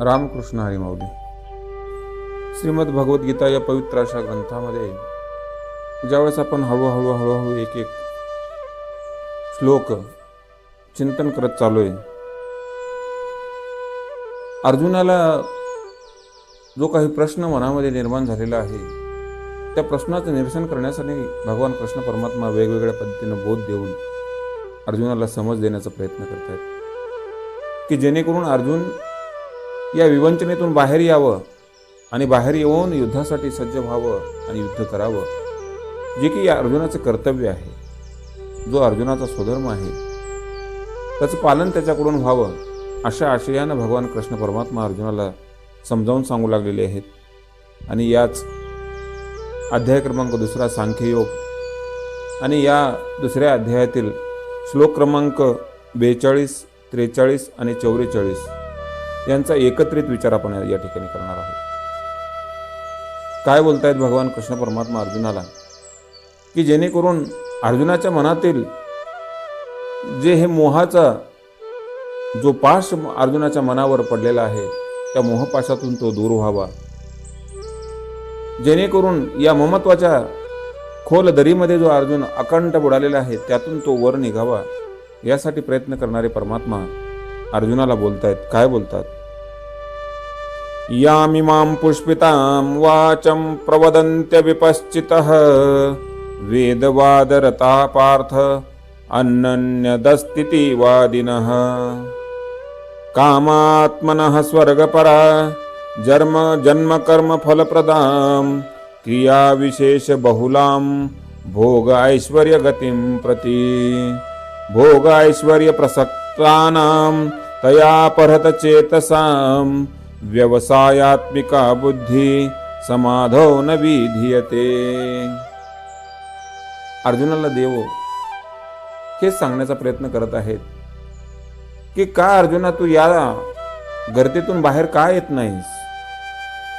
रामकृष्ण हरिमाऊली श्रीमद भगवद्गीता या पवित्र अशा ग्रंथामध्ये ज्यावेळेस आपण हळूहळू हळूहळू एक एक श्लोक चिंतन करत चालू आहे. अर्जुनाला जो काही प्रश्न मनामध्ये निर्माण झालेला आहे त्या प्रश्नाचं निरसन करण्यासाठी भगवान कृष्ण परमात्मा वेगवेगळ्या पद्धतीनं बोध देऊन अर्जुनाला समज देण्याचा प्रयत्न करत आहेत की जेणेकरून अर्जुन या विवंचनेतून बाहेर यावं आणि बाहेर येऊन युद्धासाठी सज्ज व्हावं आणि युद्ध करावं जे की या अर्जुनाचं कर्तव्य आहे. जो अर्जुनाचा स्वधर्म आहे त्याचं पालन त्याच्याकडून व्हावं अशा आशयानं भगवान कृष्ण परमात्मा अर्जुनाला समजावून सांगू लागलेले आहेत. आणि याच अध्याय क्रमांक दुसरा सांख्ययोग आणि या दुसऱ्या अध्यायातील श्लोक क्रमांक बेचाळीस त्रेचाळीस आणि चौवेचाळीस यांचा एकत्रित विचार आपण या ठिकाणी करणार आहोत. काय बोलतायत भगवान कृष्ण परमात्मा अर्जुनाला? की जेणेकरून अर्जुनाच्या मनातील जे हे मोहाचा जो पाश अर्जुनाच्या मनावर पडलेला आहे त्या मोहपाशातून तो दूर व्हावा. जेणेकरून या ममत्वाच्या खोल दरीमध्ये जो अर्जुन अकंठ बुडालेला आहे त्यातून तो वर निघावा यासाठी प्रयत्न करणारे परमात्मा अर्जुनाला बोलतायत. काय बोलतात? यामिमां पुष्पितां वाचं प्रवदन्त्य विपश्चितः। वेदवादरता पार्थ अन्नन्यदस्तिति वादिनः कामात्मनः स्वर्गपरा जन्म जन्मकर्मफलप्रदां क्रियाविशेषबहुलां भोग ऐश्वर्यगतिं प्रति। भोग ऐश्वर्यप्रसक्तानां तया परहतचेतसां व्यवसायात्मिका बुद्धी समाधो न विधीयते. अर्जुनाला देव हेच सांगण्याचा प्रयत्न करत आहेत की का अर्जुना तू या गर्दीतून बाहेर का येत नाहीस?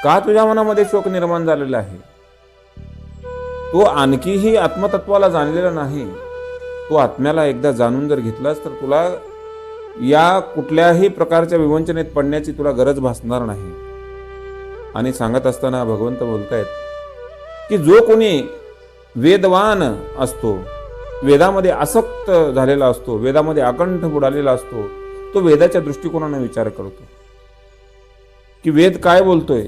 का तुझ्या मनामध्ये शोक निर्माण झालेला आहे? तो आणखीही आत्मतत्वाला जाणलेला नाही. तो आत्म्याला एकदा जाणून जर घेतलास तर तुला या कुठल्याही प्रकारच्या विवंचनेत पडण्याची तुला गरज भासणार नाही. आणि सांगत असताना भगवंत बोलतायत की जो कोणी वेदवान असतो वेदामध्ये आसक्त झालेला असतो वेदामध्ये अकंठ बुडालेला असतो तो वेदाच्या दृष्टिकोनाने विचार करतो. की वेद काय बोलतोय?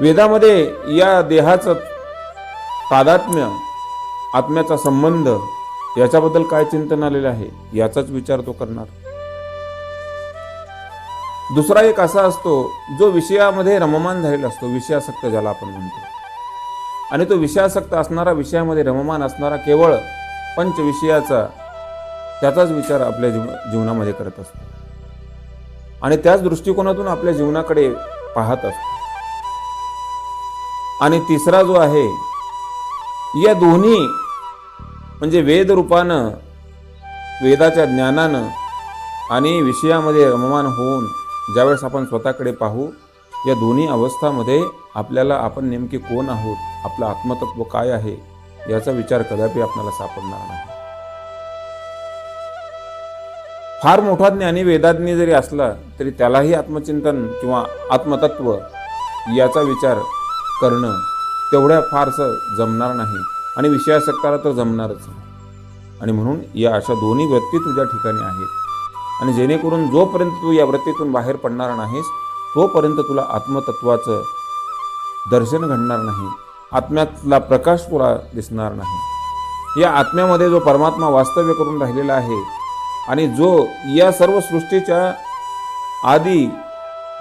वेदामध्ये या देहाचं तादात्म्य आत्म्याचा संबंध याच्याबद्दल काय चिंतन आलेलं आहे याचाच विचार तो करणार. दुसरा एक असा असतो जो विषयामध्ये रममान झालेला असतो विषयासक्त ज्याला आपण म्हणतो. आणि तो विषयासक्त असणारा विषयामध्ये रममान असणारा केवळ पंचविषयाचा त्याचाच विचार आपल्या जीव जीवनामध्ये करत असतो. आणि त्याच दृष्टिकोनातून आपल्या जीवनाकडे पाहत असतो. आणि तिसरा जो आहे या दोन्ही म्हणजे वेदरूपानं वेदाच्या ज्ञानानं आणि विषयामध्ये रममान होऊन ज्यावेळेस आपण स्वतःकडे पाहू या दोन्ही अवस्थामध्ये आपल्याला आपण नेमके कोण आहोत आपलं आत्मतत्व काय आहे याचा विचार कदापि आपल्याला सापडणार नाही. फार मोठा ज्ञानी वेदाज्ञी जरी असला तरी त्यालाही आत्मचिंतन किंवा आत्मतत्व याचा विचार करणं तेवढ्या फारसं जमणार नाही. आणि विषयासक्ताला तर जमणारच आणि म्हणून या अशा दोन्ही वृत्ती तुझ्या ठिकाणी आहेत. आणि जेणेकरून जोपर्यंत तू या वृत्तीतून बाहेर पडणार नाहीस तोपर्यंत तुला आत्मतत्वाचं दर्शन घडणार नाही. आत्म्यातला प्रकाश तुला दिसणार नाही. या आत्म्यामध्ये जो परमात्मा वास्तव्य करून राहिलेला आहे आणि जो या सर्व सृष्टीच्या आधी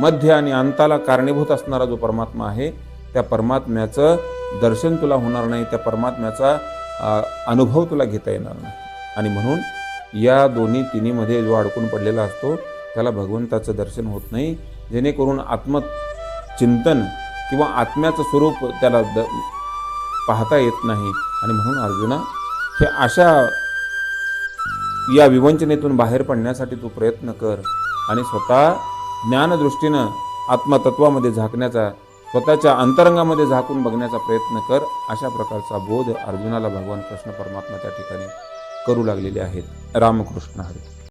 मध्य आणि अंताला कारणीभूत असणारा जो परमात्मा आहे त्या परमात्म्याचं दर्शन तुला होणार नाही त्या परमात्म्याचा अनुभव तुला घेता येणार नाही. आणि म्हणून या दोन्ही तिन्हीमध्ये जो अडकून पडलेला असतो त्याला भगवंताचं दर्शन होत नाही. जेणेकरून आत्मचिंतन किंवा आत्म्याचं स्वरूप त्याला द पाहता येत नाही. आणि म्हणून अर्जुना हे अशा या विवंचनेतून बाहेर पडण्यासाठी तू प्रयत्न कर आणि स्वतः ज्ञानदृष्टीनं आत्मतत्वामध्ये झाकण्याचा स्वतःच्या अंतरंगामध्ये झाकून बघण्याचा प्रयत्न कर अशा प्रकारचा बोध अर्जुनाला भगवान कृष्ण परमात्मा त्या ठिकाणी करू लागलेले आहेत. रामकृष्ण हरी.